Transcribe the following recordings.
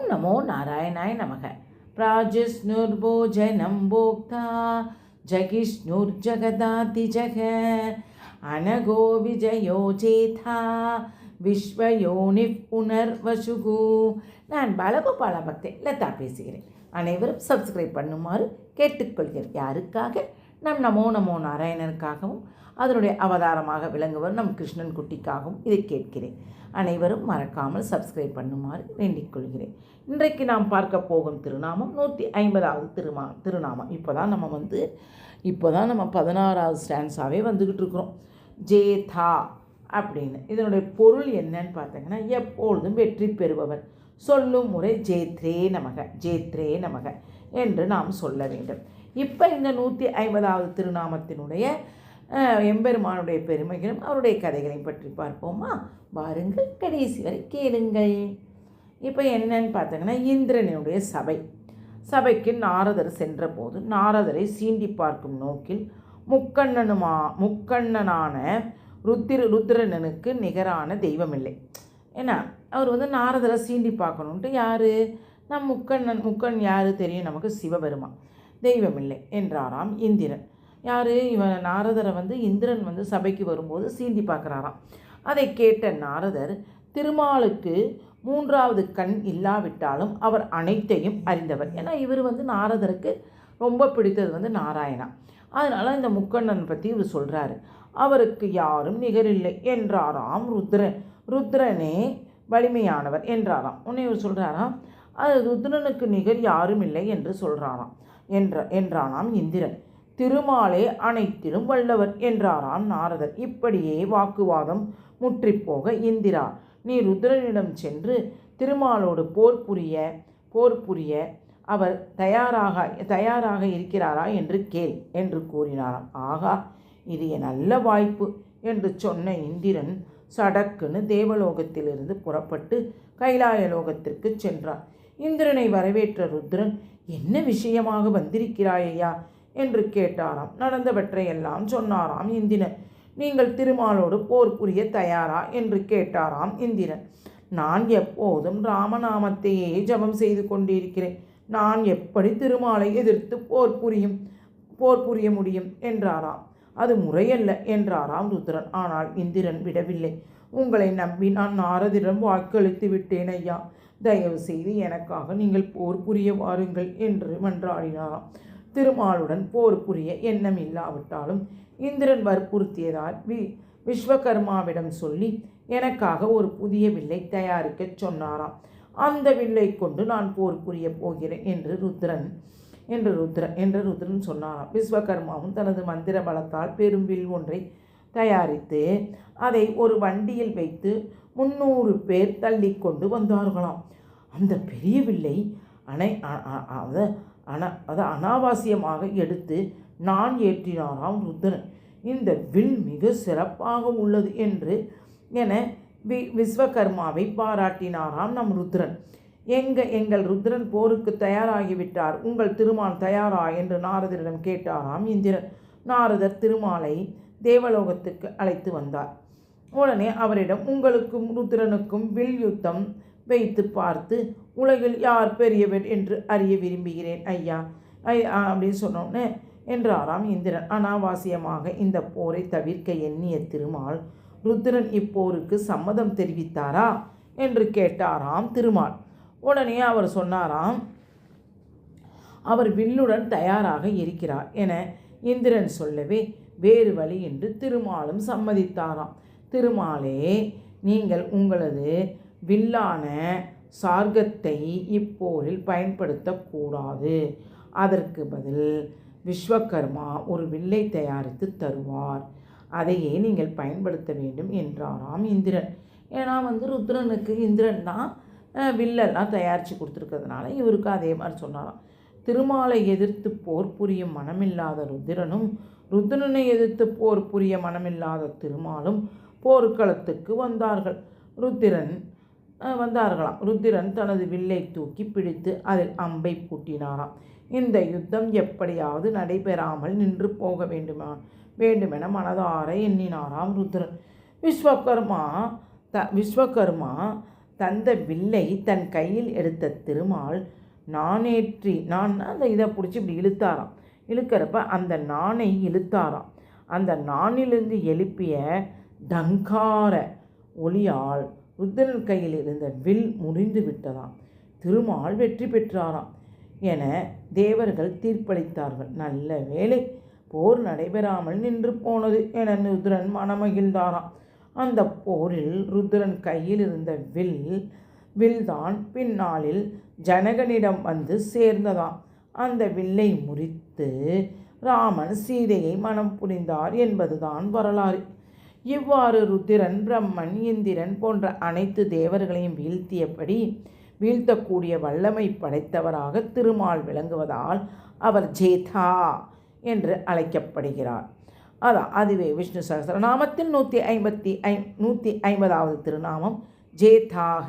ஓம் நமோ நாராயணாய நமக. பிராஜஸ்னுர்போஜனம் போக்தா ஜகிஷ்ணுர்ஜகதாதி ஜக அனகோ விஜயோ சேதா விஸ்வயோனி புனர்வசுகு நான் பாலகோபால பக்தே லதா பேசுகிறேன். அனைவரும் சப்ஸ்கிரைப் பண்ணுமாறு கேட்டுக்கொள்கிறேன். யாருக்காக? நம் நமோ நமோ நாராயணனுக்காகவும் அதனுடைய அவதாரமாக விளங்குவர் நம் கிருஷ்ணன் குட்டிக்காகவும் இதை கேட்கிறேன். அனைவரும் மறக்காமல் சப்ஸ்கிரைப் பண்ணுமாறு வேண்டிக் கொள்கிறேன். இன்றைக்கு நாம் பார்க்க போகும் திருநாமம் நூற்றி ஐம்பதாவது திருமா திருநாமம். இப்போ தான் நம்ம வந்து இப்போ தான் நம்ம பதினாறாவது ஸ்டான்ஸாகவே வந்துக்கிட்டு இருக்கிறோம். ஜேதா அப்படின்னு. இதனுடைய பொருள் என்னன்னு பார்த்தீங்கன்னா எப்பொழுதும் வெற்றி பெறுபவர். சொல்லும் முறை ஜேத்ரே நமக ஜேத்ரே நமக என்று நாம் சொல்ல வேண்டும். இப்போ இந்த நூற்றி ஐம்பதாவது திருநாமத்தினுடைய எம்பெருமானுடைய பெருமைகளும் அவருடைய கதைகளையும் பற்றி பார்ப்போமா? வாருங்கள் கடைசி வரை கேளுங்கள். இப்போ என்னன்னு பார்த்தீங்கன்னா இந்திரனுடைய சபை. சபைக்கு நாரதர் சென்றபோது நாரதரை சீண்டி பார்க்கும் நோக்கில் முக்கண்ணனுமா முக்கண்ணனான ருத்திர ருத்ரனனுக்கு நிகரான தெய்வமில்லை. ஏன்னா அவர் வந்து நாரதரை சீண்டி பார்க்கணுன்ட்டு யார்? நம் முக்கண்ணன் முக்கண் யார் தெரியும்? நமக்கு சிவபெருமான். தெய்வமில்லை என்றாராம் இந்திரன். யார்? இவன் நாரதரை வந்து இந்திரன் வந்து சபைக்கு வரும்போது சீந்தி பார்க்குறாராம். அதை கேட்ட நாரதர் திருமாலுக்கு மூன்றாவது கண் இல்லாவிட்டாலும் அவர் அனைத்தையும் அறிந்தவர். ஏன்னா இவர் வந்து நாரதருக்கு ரொம்ப பிடித்தது வந்து நாராயணா. அதனால் இந்த முக்கண்ணன் பற்றி இவர் சொல்கிறாரு அவருக்கு யாரும் நிகரில்லை என்றாராம் ருத்ரன். ருத்ரனே வலிமையானவர் என்றாராம். உன்னை இவர் சொல்கிறாராம் அது ருத்ரனுக்கு நிகர் யாரும் இல்லை என்று சொல்கிறாராம் என்ற என்றானாம் இந்திரன். திருமாலே அனைத்திலும் வல்லவர் என்றாராம் நாரதர். இப்படியே வாக்குவாதம் முற்றிப்போக இந்திரா நீ ருத்ரனிடம் சென்று திருமாலோடு போர் புரிய போர் புரிய அவர் தயாராக தயாராக இருக்கிறாரா என்று கேள் என்று கூறினாராம். ஆகா இது என் நல்ல வாய்ப்பு என்று சொன்ன இந்திரன் சடக்குன்னு தேவலோகத்திலிருந்து புறப்பட்டு கைலாய லோகத்திற்கு சென்றார் இந்திரனை வரவேற்ற ருத்ரன் என்ன விஷயமாக வந்திருக்கிறாயையா என்று கேட்டாராம். நடந்தவற்றையெல்லாம் சொன்னாராம் இந்திரன். நீங்கள் திருமாலோடு போர் புரிய தயாரா? என்று கேட்டாராம் இந்திரன். நான் எப்போதும் ராமநாமத்தையே ஜபம் செய்து கொண்டிருக்கிறேன். நான் எப்படி திருமாலை எதிர்த்து போர் புரியும் போர் புரிய முடியும்? என்றாராம். அது முறையல்ல என்றாராம் ருத்ரன். ஆனால் இந்திரன் விடவில்லை. உங்களை நம்பி நான் நாரதிடம் வாக்களித்து விட்டேன் ஐயா. தயவு செய்து எனக்காக நீங்கள் போர் புரிய வாருங்கள் என்று மன்றாடினாராம். திருமாலுடன் போர் புரிய எண்ணம் இல்லாவிட்டாலும் இந்திரன் வற்புறுத்தியதால் வி விஸ்வகர்மாவிடம் சொல்லி எனக்காக ஒரு புதிய வில்லை தயாரிக்கச் சொன்னாராம். அந்த வில்லை கொண்டு நான் போர் புரிய போகிறேன் என்று ருத்ரன் என்று ருத்ரன் என்று ருத்ரன் சொன்னாராம். விஸ்வகர்மாவும் தனது மந்திர பலத்தால் பெரும் வில் ஒன்றை தயாரித்து அதை ஒரு வண்டியில் வைத்து முந்நூறு பேர் தள்ளி கொண்டு வந்தார்களாம். அந்த பெரிய வில்லை அனை அ- அன அதை அனாவாசியமாக எடுத்து நான் ஏற்றினாராம் ருத்ரன். இந்த வில் மிக சிறப்பாக உள்ளது என்று என வி விஸ்வகர்மாவை பாராட்டினாராம் நம் ருத்ரன். எங்க எங்கள் ருத்ரன் போருக்கு தயாராகிவிட்டார். உங்கள் திருமால் தயாரா? என்று நாரதரிடம் கேட்டாராம் இந்திரன். நாரதர் திருமாலை தேவலோகத்துக்கு அழைத்து வந்தார். உடனே அவரிடம் உங்களுக்கும் ருத்ரனுக்கும் வில் யுத்தம் வைத்து பார்த்து உலகில் யார் பெரியவர் என்று அறிய விரும்புகிறேன் ஐயா. ஐ அப்படின்னு சொன்னோன்னே என்றாராம் இந்திரன் அனாவாசியமாக இந்த போரை தவிர்க்க எண்ணிய திருமால் ருத்ரன் இப்போருக்கு சம்மதம் தெரிவித்தாரா? என்று கேட்டாராம் திருமால். உடனே அவர் சொன்னாராம் அவர் வில்லுடன் தயாராக இருக்கிறார் என இந்திரன் சொல்லவே வேறு வழி என்று திருமாலும் சம்மதித்தாராம். திருமாலே நீங்கள் உங்களது வில்லான சார்கத்தை இப்போரில் பயன்படுத்தக்கூடாது. அதற்கு பதில் விஸ்வகர்மா ஒரு வில்லை தயாரித்து தருவார். அதையே நீங்கள் பயன்படுத்த வேண்டும் என்றாராம் இந்திரன். ஏன்னா வந்து ருத்ரனுக்கு இந்திரன் தான் வில்லெல்லாம் தயாரித்து கொடுத்துருக்கிறதுனால இவருக்கு அதே மாதிரி சொன்னாராம். திருமாலை எதிர்த்து போர் புரியும் மனமில்லாத ருத்திரனும் ருத்ரனை எதிர்த்து போர் புரிய மனமில்லாத திருமாலும் போர்க்களத்துக்கு வந்தார்கள். ருத்திரன் வந்தார்களாம். ருத்திரன் தனது வில்லை தூக்கி பிடித்து அதில் அம்பை பூட்டினாராம். இந்த யுத்தம் எப்படியாவது நடைபெறாமல் நின்று போக வேண்டுமா வேண்டுமென மனதார எண்ணினாராம் ருத்ரன் விஸ்வகர்மா த விஸ்வகர்மா தந்த வில்லை தன் கையில் எடுத்த திருமால் நானேற்றி நான் அந்த இதை பிடிச்சி இப்படி இழுத்தாராம். இழுக்கிறப்ப அந்த நானை இழுத்தாராம். அந்த நானிலிருந்து எழுப்பிய டங்கார ஒளியால் ருத்ரன் கையில் இருந்த வில் முறிந்து விட்டதாம். திருமால் வெற்றி பெற்றாராம் என தேவர்கள் தீர்ப்பளித்தார்கள். நல்ல வேலை போர் நடைபெறாமல் நின்று போனது என ருத்ரன் மனமகிழ்ந்தாராம். அந்த போரில் ருத்ரன் கையில் இருந்த வில் வில்தான் பின்னாளில் ஜனகனிடம் வந்து சேர்ந்ததாம். அந்த வில்லை முறித்து ராமன் சீதையை மனம் புரிந்தார் என்பதுதான் வரலாறு. இவ்வாறு ருத்திரன் பிரம்மன் இந்திரன் போன்ற அனைத்து தேவர்களையும் வீழ்த்தியபடி வீழ்த்தக்கூடிய வல்லமை படைத்தவராக திருமால் விளங்குவதால் அவர் ஜேதா என்று அழைக்கப்படுகிறார். அதான் அதுவே விஷ்ணு சகசரநாமத்தில் நூற்றி ஐம்பத்தி ஐ நூற்றி ஐம்பதாவது திருநாமம் ஜேதாக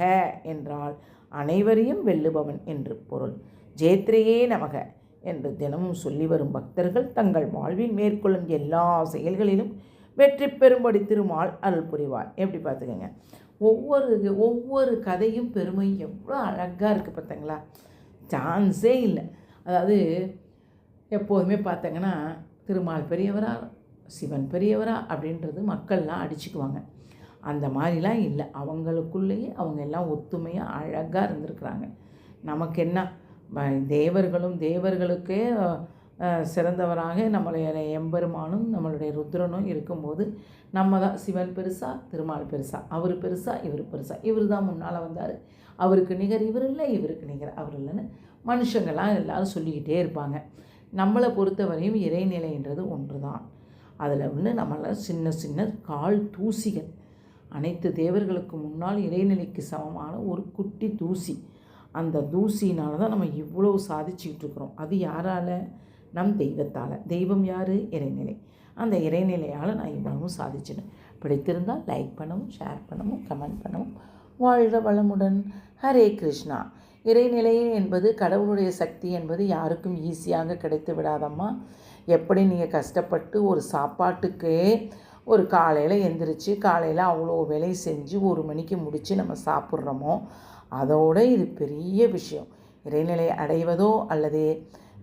என்றால் அனைவரையும் வெல்லுபவன் என்று பொருள். ஜேத்ரையே நமக என்று தினமும் சொல்லி வரும் பக்தர்கள் தங்கள் வாழ்வில் மேற்கொள்ளும் எல்லா செயல்களிலும் வெற்றி பெறும்படி திருமால் அருள் புரிவார். எப்படி பார்த்துக்கோங்க. ஒவ்வொரு ஒவ்வொரு கதையும் பெருமையும் எவ்வளோ அழகாக இருக்குது பார்த்தீங்களா? சான்ஸே இல்லை. அதாவது எப்போதுமே பார்த்தீங்கன்னா திருமால் பெரியவரா சிவன் பெரியவரா அப்படின்றது மக்கள்லாம் அடிச்சுக்குவாங்க. அந்த மாதிரிலாம் இல்லை. அவங்களுக்குள்ளேயே அவங்க எல்லாம் ஒத்துமையாக அழகாக இருந்திருக்கிறாங்க. நமக்கு என்ன? தேவர்களும் தேவர்களுக்கே சிறந்தவராக நம்மளுடைய எம்பெருமானும் நம்மளுடைய ருத்ரனும் இருக்கும்போது நம்ம தான் சிவன் பெருசா திருமால் பெருசா. அவர் பெருசா இவர் பெருசா. இவர் தான் முன்னால் வந்தார். அவருக்கு நிகர் இவர் இல்லை இவருக்கு நிகர். அவர் இல்லைன்னு மனுஷங்கள்லாம் எல்லாரும் சொல்லிக்கிட்டே இருப்பாங்க. நம்மளை பொறுத்தவரையும் இறைநிலைன்றது ஒன்று தான் அதில் வந்து நம்மளை சின்ன சின்ன கால் தூசிகள். அனைத்து தேவர்களுக்கு முன்னால் இறைநிலைக்கு சமமான ஒரு குட்டி தூசி. அந்த தூசினால தான் நம்ம இவ்வளோ சாதிச்சுக்கிட்டு இருக்கிறோம். அது யாரால்? நம் தெய்வத்தால். தெய்வம் யார்? இறைநிலை. அந்த இறைநிலையால் நான் இவ்வளவும் சாதிச்சிட்டேன். பிடித்திருந்தால் லைக் பண்ணவும் ஷேர் பண்ணவும் கமெண்ட் பண்ணவும் வாழ்க வளமுடன். ஹரே கிருஷ்ணா. இறைநிலை என்பது கடவுளுடைய சக்தி என்பது யாருக்கும் ஈஸியாக கிடைத்து விடாதம்மா. எப்படி நீங்கள் கஷ்டப்பட்டு ஒரு சாப்பாட்டுக்கு ஒரு காலையில் எந்திரிச்சு காலையில் அவ்வளோ வேலை செஞ்சு ஒரு மணிக்கு முடித்து நம்ம சாப்பிட்றோமோ அதோட இது பெரிய விஷயம். இறைநிலை அடைவதோ அல்லது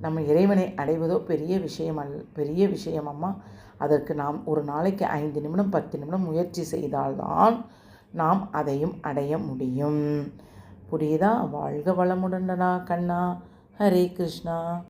நம்ம இறைவனை அடைவதோ பெரிய விஷயம் அல் பெரிய விஷயம் அம்மா. அதற்கு நாம் ஒரு நாளைக்கு ஐந்து நிமிடம் பத்து நிமிடம் முயற்சி செய்தால்தான் நாம் அதையும் அடைய முடியும். புரியுதா? வாழ்க வளமுடனடா கண்ணா. ஹரே கிருஷ்ணா.